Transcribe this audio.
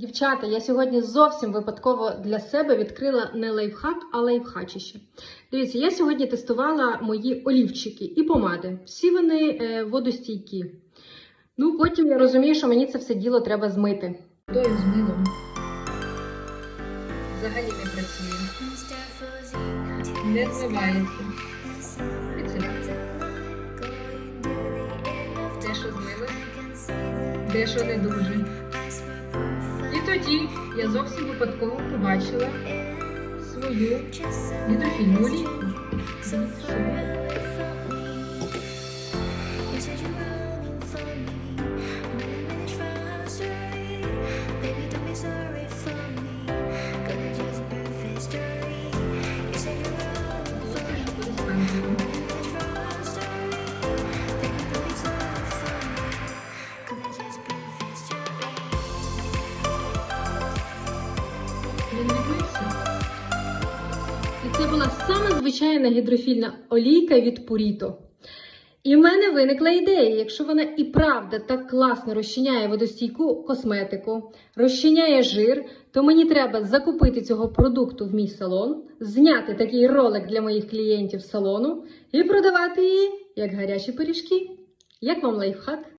Дівчата, я сьогодні зовсім випадково для себе відкрила не лайфхак, а лайфхачище. Дивіться, я сьогодні тестувала мої олівчики і помади. Всі вони е, водостійкі. Ну, потім я розумію, що мені це все діло треба змити. Водою з милом. Взагалі не працює. Не змивається. Дещо змили, дещо не дуже. Тоді я зовсім випадково побачила свою гідрофільну олійку. Була саме звичайна гідрофільна олійка від Purito. І в мене виникла ідея, якщо вона і правда так класно розчиняє водостійку косметику, розчиняє жир, то мені треба закупити цього продукту в мій салон, зняти такий ролик для моїх клієнтів салону і продавати її як гарячі пиріжки. Як вам лайфхак?